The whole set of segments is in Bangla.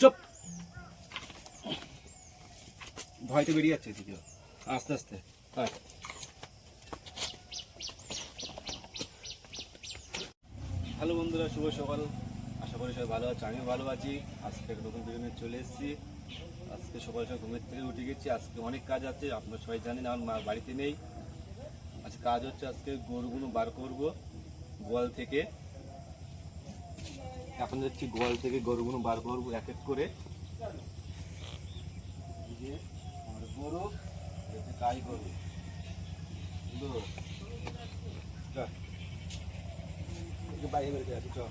চুপ। ভয়তে বেরিয়ে যাচ্ছে এদিকে। আস্তে আস্তে। হ্যালো বন্ধুরা, শুভ সকাল। আশা করি সবাই ভালো আছে, আমিও ভালো আছি। আজকে একটা নতুন ভিডিও চলে এসেছি। আজকে সকাল সকাল ঘুমের থেকে উঠে গেছি, আজকে অনেক কাজ আছে, আপনারা সবাই জানেন, আমার মা বাড়িতে নেই। আজকে কাজ হচ্ছে আজকে গরুগুলো বার করব, গোয়াল থেকে। এখন যাচ্ছি গোয়াল থেকে গরুগুলো বার করব, এক এক করে। গরু একটু বাইরে বেরোতে আছি, চল।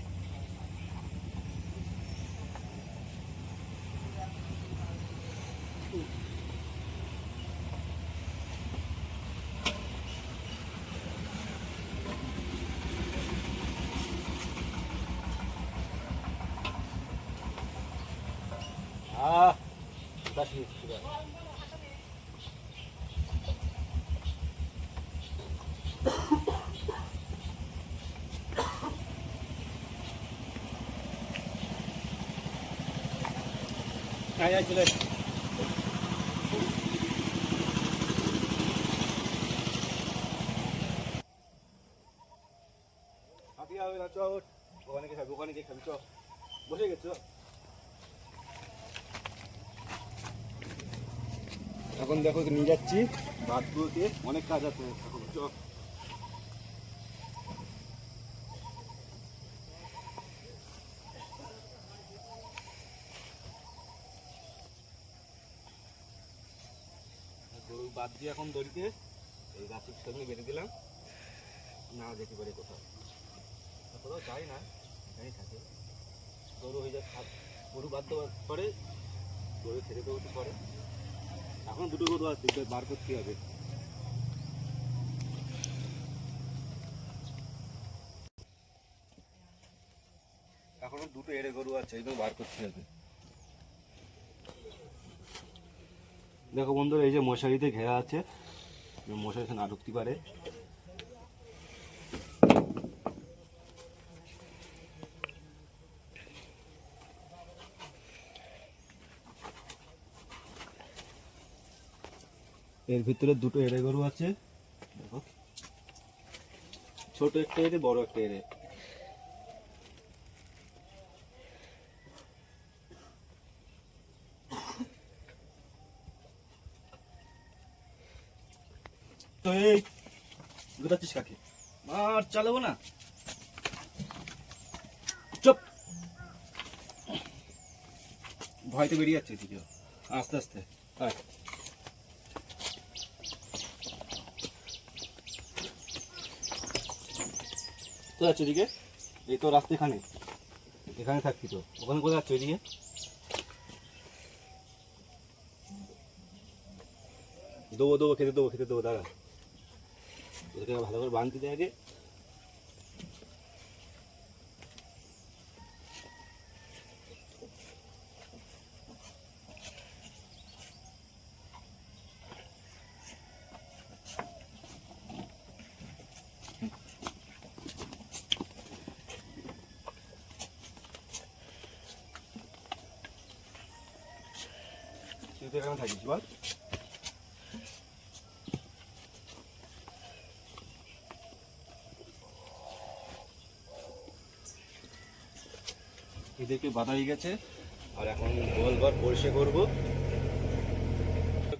Ah, das ist wieder. Ja, ja, vielleicht. Hati-hati, Cok. Bukannya kita, bukannya kita, Cok. Bosnya gitu, Cok. এখন দেখো নিয়ে যাচ্ছি। বাদগুলোতে অনেক কাজ আছে। এখন গরু বাদ দিয়ে এখন দড়িতে এই গাছের সঙ্গে বেঁধে দিলাম। না যেতে পারে কোথাও। কোথাও যাই না, এখানেই থাকে। গরু হয়ে যায় গরু বাদ দেওয়ার পরে গরু ছেড়ে দেওয়ার পরে। এখন দুটো গরু আছে তো বার করতে হবে। এখনও দুটো এড়ে গরু আছে, এগুলো বার করতে হবে। দেখো বন্ধুরা, এই যে মশারিতে ঘেরা আছে, মশারি এখানে না ঢুকতে পারে। এর ভিতরে দুটো এড়ে গরু আছে। দেখো। ছোট একটা এড়ে, বড় একটা এড়ে। তো এই কাকে? আর চালাবো না। চুপ। ভয়তে বেরিয়ে যাচ্ছে আস্তে আস্তে। আয়। কোথায় যাচ্ছে এদিকে এই তো রাস্তা এখানে। এখানে থাকছি তো। ওখানে কোথায় যাচ্ছে এদিকে দেবো দেবো, খেতে দেবো খেতে দেবো, দাঁড়া। ওদেরকে ভালো করে বাঁধতে দেয় আগে। তুই তো এখানে থাকিস বল এদেরকে বাঁধা হয়ে গেছে আর এখন গোয়াল ঘর পরিষ্কার করব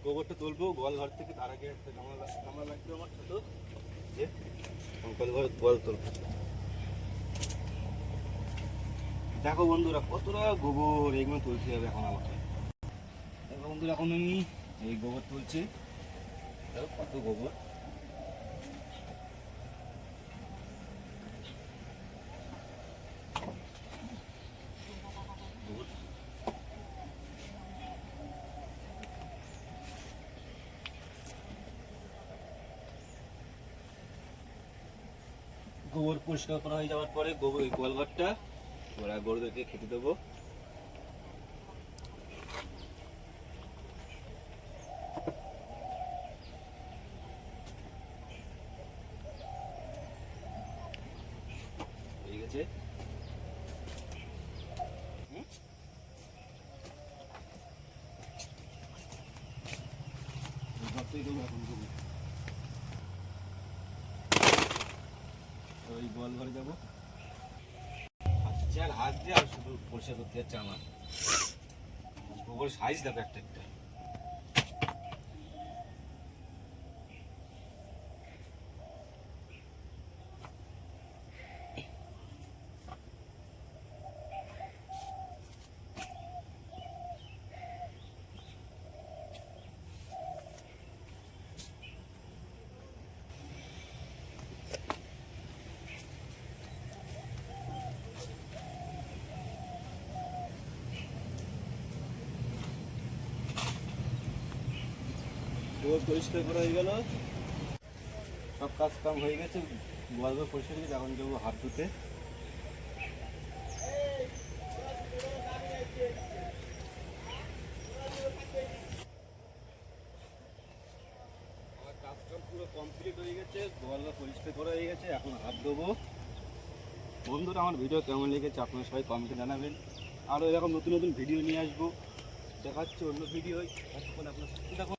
গোবরটা তুলবো গোয়াল ঘর থেকে তার আগে একটা গামলা গামলা লাগবে আমার ছোট যে গোয়াল ঘর গোয়াল তুলবো দেখো বন্ধুরা কতটা গোবর এগুলো তুলতে হবে এখন আমাকে বন্ধুরা, এখন আমি এই গোবর তুলছি। কত গোবর? গোবর। পরিষ্কার করা হয়ে যাওয়ার পরে গোবর গোয়ালঘরটা ওরা গরুদেরকে খেতে দেবো। আছে যাব। আচ্ছা, হাত দিয়ে আর শুধু পরিষ্কার করতে যাচ্ছে আমার। সাইজ দেখো একটা একটা। গোবর পরিষ্কার করা হয়ে গেল। সব কাজ কাম হয়ে গেছে ঘর পরিষ্কার হয়ে এখন যাব হাত ধুতে। পুরো কমপ্লিট হয়ে গেছে গোয়াল পরিষ্কার করা হয়ে গেছে, এখন হাত ধোবো। বন্ধুরা, আমার ভিডিও কেমন লেগেছে আপনারা সবাই কমেন্টে জানাবেন। আরও এরকম নতুন নতুন ভিডিও নিয়ে আসব। দেখাচ্ছে অন্য ভিডিও এখন আপনার থাকুন